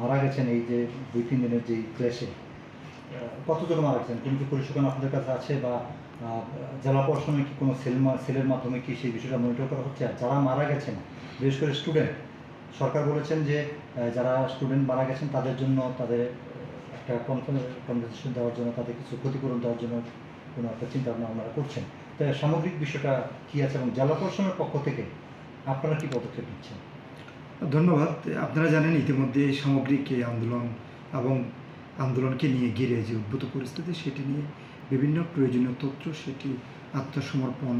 মারা গেছেন এই যে দুই তিন দিনের যে ক্লেশে। কতজন মারা গেছেন? কোনো কি পরিসংখ্যান আপনাদের কাছে আছে বা জেলা প্রশাসনে কি কোনো সেলমা সেলের মাধ্যমে কি সেই বিষয়টা মনিটর করা হচ্ছে? আর যারা মারা গেছেন বিশেষ করে স্টুডেন্ট সরকার বলেছেন যে যারা স্টুডেন্ট মারা গেছেন তাদের জন্য তাদের একটা কম্পেনসেশন দেওয়ার জন্য তাদের কিছু ক্ষতিপূরণ দেওয়ার জন্য কোনো একটা চিন্তা ভাবনা আপনারা করছেন। তাই সামগ্রিক বিষয়টা কী আছে এবং জেলা প্রশাসনের পক্ষ থেকে আপনারা কি পদক্ষেপ নিচ্ছেন? ধন্যবাদ। আপনারা জানেন, ইতিমধ্যে সামগ্রিক এই আন্দোলন এবং আন্দোলনকে নিয়ে ঘিরে যে উদ্ভূত পরিস্থিতি, সেটি নিয়ে বিভিন্ন প্রয়োজনীয় তথ্য, সেটি আত্মসমর্পণ,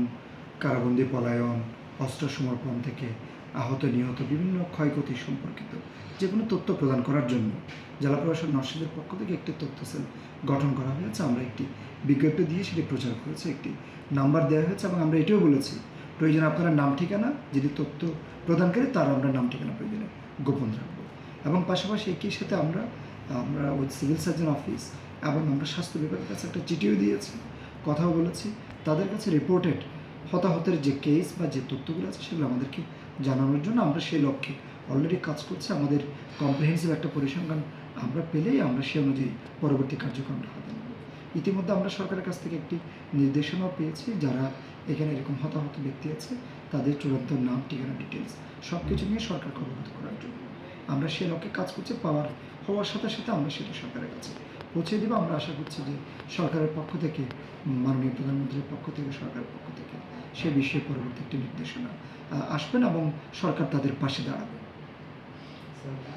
কারাবন্দী পলায়ন অস্ত্র সমর্পণ থেকে আহত, নিহত, বিভিন্ন ক্ষয়ক্ষতি সম্পর্কিত যে কোনো তথ্য প্রদান করার জন্য জেলা প্রশাসন নরসিংদের পক্ষ থেকে একটি তথ্য সেল গঠন করা হয়েছে। আমরা একটি বিজ্ঞপ্তি দিয়ে সেটি প্রচার করেছি, একটি নাম্বার দেওয়া হয়েছে এবং আমরা এটাও বলেছি প্রয়োজনে আপনারা নাম ঠিকানা যদি তথ্য প্রদানকারী, তার আমরা নাম ঠিকানা প্রয়োজনে গোপন রাখব। এবং পাশাপাশি একই সাথে আমরা আমরা ওই সিভিল সার্জন অফিস এবং আমরা স্বাস্থ্য বিভাগের কাছে একটা চিঠিও দিয়েছি, কথাও বলেছি। তাদের কাছে রিপোর্টেড হতাহতের যে কেস বা যে তথ্যগুলো আছে, সেগুলো আমাদেরকে জানানোর জন্য আমরা সেই লক্ষ্যে অলরেডি কাজ করছি। আমাদের কম্প্রিহেন্সিভ একটা পরিসংখ্যান আমরা পেলেই আমরা সে অনুযায়ী পরবর্তী কার্যক্রমটা হাতে ইতিমধ্যে আমরা সরকারের কাছ থেকে একটি নির্দেশনাও পেয়েছি, যারা এখানে এরকম হতাহত ব্যক্তি আছে, তাদের চূড়ান্ত নাম, ঠিকানা ডিটেলস সব কিছু নিয়ে সরকারকে অবগত করার জন্য। আমরা সে লক্ষ্যে কাজ করছি, পাওয়ার হওয়ার সাথে সাথে আমরা সেটা সরকারের কাছে পৌঁছে দেবো। আমরা আশা করছি যে সরকারের পক্ষ থেকে, মাননীয় প্রধানমন্ত্রীর পক্ষ থেকে, সরকারের পক্ষ থেকে সে বিষয়ে পরবর্তী একটি নির্দেশনা আসবেন এবং সরকার তাদের পাশে দাঁড়াবে।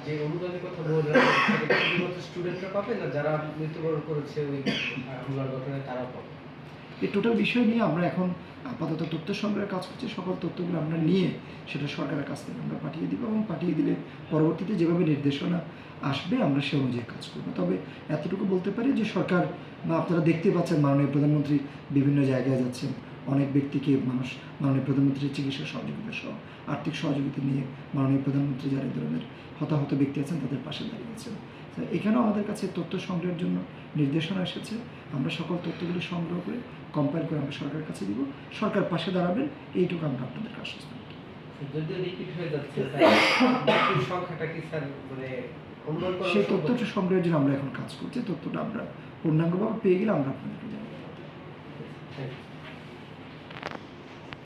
যে অনুদানের কথা বললাম স্টুডেন্টরা পাবে না যারা মৃত্যুবরণ করেছে ওই হামলার ঘটনায় তারা পাবে? এই টোটাল বিষয় নিয়ে আমরা এখন আপাতত তথ্য সংগ্রহের কাজ করছি, সকল তথ্যগুলো আমরা নিয়ে সেটা সরকারের কাছ থেকে আমরা পাঠিয়ে দিব এবং পাঠিয়ে দিলে পরবর্তীতে যেভাবে নির্দেশনা আসবে আমরা সে অনুযায়ী কাজ করব। তবে এতটুকু বলতে পারি যে সরকার বা আপনারা দেখতে পাচ্ছেন মাননীয় প্রধানমন্ত্রী বিভিন্ন জায়গায় যাচ্ছেন অনেক ব্যক্তিকে মানুষ মাননীয় প্রধানমন্ত্রীর চিকিৎসা সহযোগিতা সহ আর্থিক সহযোগিতা নিয়ে মাননীয় প্রধানমন্ত্রী যারা ধরনের হতাহত ব্যক্তি আছেন তাদের পাশে দাঁড়িয়েছেন এখানেও আমাদের কাছে তথ্য সংগ্রহের জন্য নির্দেশনা এসেছে। আমরা সকল তথ্যগুলি সংগ্রহ করে কম্পাইল করে আমরা সরকারের কাছে দিব। সরকার পাশে দাঁড়াবেন এইটুকু আমরা আপনাদেরকে আশ্বস্ত করি যদি রিপিট যাচ্ছে তাই মৃত্যুর সংখ্যাটা কি স্যার মানে সেই? তথ্যটা সংগ্রহের জন্য আমরা এখন কাজ করছি। তথ্যটা আমরা পূর্ণাঙ্গভাবে পেয়ে গেলে আমরা আপনাদেরকে জানাব Thank you.